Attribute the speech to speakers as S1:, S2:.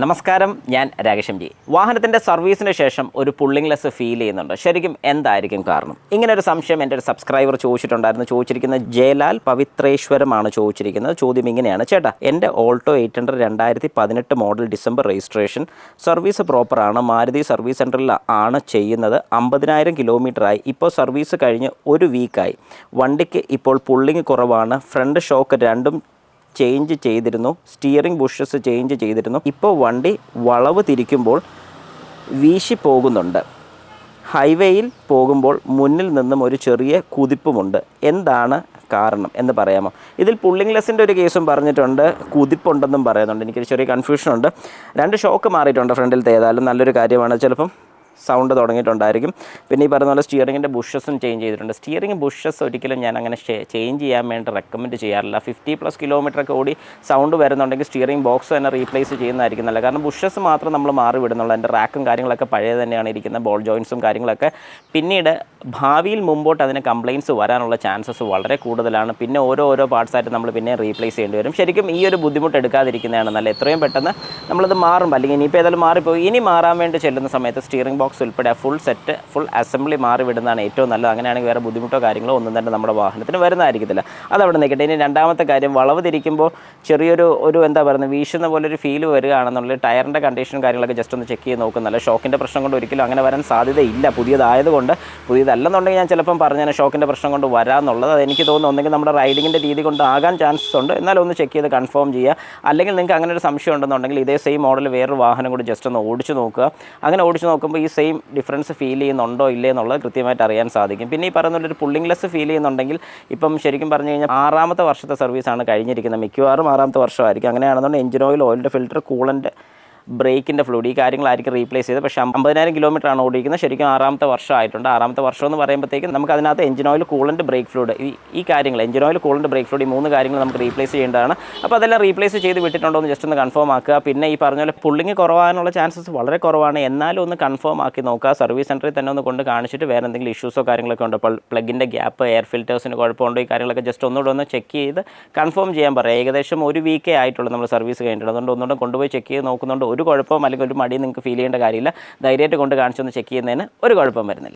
S1: നമസ്കാരം ഞാൻ രാകേഷ് ജി വാഹനത്തിന്റെ സർവീസിന് ശേഷം ഒരു പുള്ളിംഗ് ലെസ് ഫീൽ ചെയ്യുന്നുണ്ട്. ശരിക്കും എന്തായിരിക്കും കാരണം? ഇങ്ങനെ ഒരു സംശയം എന്റെ ഒരു സബ്സ്ക്രൈബർ ചോദിച്ചിട്ടുണ്ടായിരുന്നു. ചോദിച്ചിരിക്കുന്ന ജയലാൽ പവിത്രേശ്വരമാണ് ചോദിച്ചിരിക്കുന്നത്. ചോദ്യം ഇങ്ങനെയാണ്. ചേട്ടാ എന്റെ ഓൾട്ടോ എയ്റ്റ് ഹൺഡ്രഡ് രണ്ടായിരത്തി പതിനെട്ട് മോഡൽ ഡിസംബർ രജിസ്ട്രേഷൻ സർവീസ് പ്രോപ്പറാണ് മാരുതി സർവീസ് സെന്ററിൽ ആണ് ചെയ്യുന്നത്. അമ്പതിനായിരം കിലോമീറ്ററായി ഇപ്പോൾ സർവീസ് കഴിഞ്ഞ് ഒരു വീക്കായി വണ്ടിക്ക് ഇപ്പോൾ പുള്ളിങ് കുറവാണ്. ഫ്രണ്ട് ഷോക്ക് രണ്ടും ചേഞ്ച് ചെയ്തിരുന്നു. സ്റ്റിയറിംഗ് ബുഷസ് ചേഞ്ച് ചെയ്തിരുന്നു. ഇപ്പോൾ വണ്ടി വളവ് തിരിക്കുമ്പോൾ വീശി പോകുന്നുണ്ട്. ഹൈവേയിൽ പോകുമ്പോൾ മുന്നിൽ നിന്നും ഒരു ചെറിയ കുതിപ്പുമുണ്ട്. എന്താണ് കാരണം എന്ന് പറയാമോ? ഇതിൽ പുള്ളിംഗ് ലെസ്സിന്റെ ഒരു കേസും പറഞ്ഞിട്ടുണ്ട്. കുതിപ്പുണ്ടെന്നും പറയുന്നുണ്ട്. എനിക്കൊരു ചെറിയ കൺഫ്യൂഷൻ ഉണ്ട്. രണ്ട് ഷോക്ക് മാറിയിട്ടുണ്ട് ഫ്രണ്ടിലത്തെ ഏതായാലും നല്ലൊരു കാര്യമാണ്. ചിലപ്പം സൗണ്ട് തുടങ്ങിയിട്ടുണ്ടായിരിക്കും. പിന്നെ ഈ പറയുന്ന പോലെ സ്റ്റിയറിങ്ങിന്റെ ബുഷസും ചേഞ്ച് ചെയ്തിട്ടുണ്ട്. സ്റ്റിയറിംഗ് ബുഷസ് ഒരിക്കലും ഞാൻ അങ്ങനെ ചേഞ്ച് ചെയ്യാൻ വേണ്ടി റെക്കമെൻഡ് ചെയ്യാറില്ല. ഫിഫ്റ്റി പ്ലസ് കിലോമീറ്റർ ഒക്കെ ഓടി സൗണ്ട് വരുന്നുണ്ടെങ്കിൽ സ്റ്റിയറിംഗ് ബോക്സ് തന്നെ റീപ്ലേസ് ചെയ്യുന്നതായിരിക്കും നല്ല കാരണം ബുഷസ് മാത്രം നമ്മൾ മാറി വിടുന്നുള്ളൂ. എന്റെ റാക്കും കാര്യങ്ങളൊക്കെ പഴയ തന്നെയാണ് ഇരിക്കുന്നത്. ബോൾ ജോയിൻസും കാര്യങ്ങളൊക്കെ. പിന്നീട് ഭാവിയിൽ മുമ്പോട്ട് അതിന് കംപ്ലയിൻസ് വരാനുള്ള ചാൻസസ് വളരെ കൂടുതലാണ്. പിന്നെ ഓരോ ഓരോ പാർട്സായിട്ട് നമ്മൾ പിന്നെ റീപ്ലേസ് ചെയ്യേണ്ടി വരും. ശരിക്കും ഈ ഒരു ബുദ്ധിമുട്ട് എടുക്കാതിരിക്കുന്നതാണ് നല്ല എത്രയും പെട്ടെന്ന് നമ്മളത് മാറും. അല്ലെങ്കിൽ ഇനിയിപ്പോൾ ഏതായാലും മാറിപ്പോയി. ഇനി മാറാൻ വേണ്ടി ചെല്ലുന്ന സമയത്ത് സ്റ്റിയറിംഗ് ബോക്സ് ഉൾപ്പെടെ ഫുൾ സെറ്റ് ഫുൾ അസംബ്ലി മാറി വിടുന്നതാണ് ഏറ്റവും നല്ലത്. അങ്ങനെയാണെങ്കിൽ വേറെ ബുദ്ധിമുട്ടോ കാര്യങ്ങളോ ഒന്നും തന്നെ നമ്മുടെ വാഹനത്തിന് വരുന്നതായിരിക്കത്തില്ല. അതവിടെ നിൽക്കട്ടെ ഇനി രണ്ടാമത്തെ കാര്യം വളവ് തിരിക്കുമ്പോൾ ചെറിയൊരു ഒരു എന്താ പറയുന്നത് വീശുന്ന പോലെ ഒരു ഫീൽ വരികയാണെന്നുള്ളത് ടയറിന്റെ കണ്ടീഷനും കാര്യങ്ങളൊക്കെ ജസ്റ്റ് ഒന്ന് ചെക്ക് ചെയ്ത് നോക്കുന്നല്ല ഷോക്കിന്റെ പ്രശ്നം കൊണ്ട് ഒരിക്കലും അങ്ങനെ വരാൻ സാധ്യതയില്ല. പുതിയതായതുകൊണ്ട് പുതിയതല്ലെന്നുണ്ടെങ്കിൽ ഞാൻ ചിലപ്പം തന്നെ ഷോക്കിന്റെ പ്രശ്നം കൊണ്ട് വരാമെന്നുള്ളത് എനിക്ക് തോന്നുന്നു. ഒന്നെങ്കിൽ നമ്മുടെ റൈഡിങ്ങിന്റെ രീതി കൊണ്ട് ആകാൻ ചാൻസസ് ഉണ്ട്. എന്നാലും ഒന്ന് ചെക്ക് ചെയ്ത് കൺഫേം ചെയ്യുക. അല്ലെങ്കിൽ നിങ്ങൾക്ക് അങ്ങനെ ഒരു സംശയം ഉണ്ടെന്നുണ്ടെങ്കിൽ ഇതേ സെയിം മോഡൽ വേറൊരു വാഹനം കൂടി ജസ്റ്റ് ഒന്ന് ഓടിച്ചു നോക്കുക. അങ്ങനെ ഓടിച്ചു നോക്കുമ്പോൾ ഈ സെയിം ഡിഫറൻസ് ഫീൽ ചെയ്യുന്നുണ്ടോ ഇല്ലേ എന്നുള്ളത് കൃത്യമായിട്ട് അറിയാൻ സാധിക്കും. പിന്നെ ഈ പറയുന്ന പോലെ ഒരു പുള്ളിംഗ് ലെസ് ഫീൽ ചെയ്യുന്നുണ്ടെങ്കിൽ ഇപ്പം ശരിക്കും പറഞ്ഞു കഴിഞ്ഞാൽ ആറാമത്തെ വർഷത്തെ സർവീസാണ് കഴിഞ്ഞിരിക്കുന്നത്. മിക്കവാറും ആറാമത്തെ വർഷമായിരിക്കും. അങ്ങനെയാണെന്നുണ്ടെങ്കിൽ എഞ്ചിൻ ഓയിൽ ഓയിലിന്റെ ഫിൽറ്റർ കൂളന്റെ ബ്രേക്കിന്റെ ഫ്ലൂഡ് ഈ കാര്യങ്ങളായിരിക്കും റീപ്ലേസ് ചെയ്തത്. പക്ഷേ അമ്പതിനായിരം കിലോമീറ്റർ ആണ് ഓടിക്കുന്നത് ശരിക്കും ആറാമത്തെ വർഷമായിട്ടുണ്ട് ആറാമത്തെ വർഷം എന്ന് പറയുമ്പോഴത്തേക്കും നമുക്ക് അതിനകത്ത് engine oil coolant brake fluid ഈ ഈ കാര്യങ്ങൾ engine oil coolant brake fluid ഈ മൂന്ന് കാര്യങ്ങൾ നമുക്ക് റീപ്ലേസ് ചെയ്യേണ്ടതാണ്. അപ്പോൾ അതെല്ലാം റീപ്ലേസ് ചെയ്ത് വിട്ടിട്ടുണ്ടോ എന്ന് ജസ്റ്റ് ഒന്ന് കൺഫേം ആക്കുക. പിന്നെ ഈ പറഞ്ഞ പോലെ പുള്ളിങ് കുറവാനുള്ള ചാൻസസ് വളരെ കുറവാണ്. എന്നാലും ഒന്ന് കൺഫേം ആക്കി നോക്കുക. സർവീസ് സെന്ററിൽ തന്നെ ഒന്ന് കൊണ്ട് കാണിച്ചിട്ട് വേറെ എന്തെങ്കിലും ഇഷ്യൂസോ കാര്യങ്ങളൊക്കെ ഉണ്ട്? പ്ലഗിന്റെ ഗ്യാപ്പ് എയർ ഫിൽറ്റേഴ്സിന് കുഴപ്പമുണ്ടോ? ഈ കാര്യങ്ങളൊക്കെ ജസ്റ്റ് ഒന്നുകൂടെ ഒന്ന് ചെക്ക് ചെയ്ത് കൺഫേം ചെയ്യാൻ പറയാം. ഏകദേശം ഒരു വീക്കേ ആയിട്ടുള്ളൂ നമ്മൾ സർവീസ് കഴിഞ്ഞിട്ടുണ്ട് അതുകൊണ്ട് ഒന്നുകൂടെ കൊണ്ടുപോയി ചെക്ക് ചെയ്ത് നോക്കുന്നുണ്ട്. ഒരു കുഴപ്പവും അല്ലെങ്കിൽ ഒരു മടി നിങ്ങൾക്ക് ഫീൽ ചെയ്യേണ്ട കാര്യമില്ല. ധൈര്യമായിട്ട് കൊണ്ട് കാണിച്ചൊന്ന് ചെക്ക് ചെയ്യുന്നതിന് ഒരു കുഴപ്പം വരുന്നില്ല.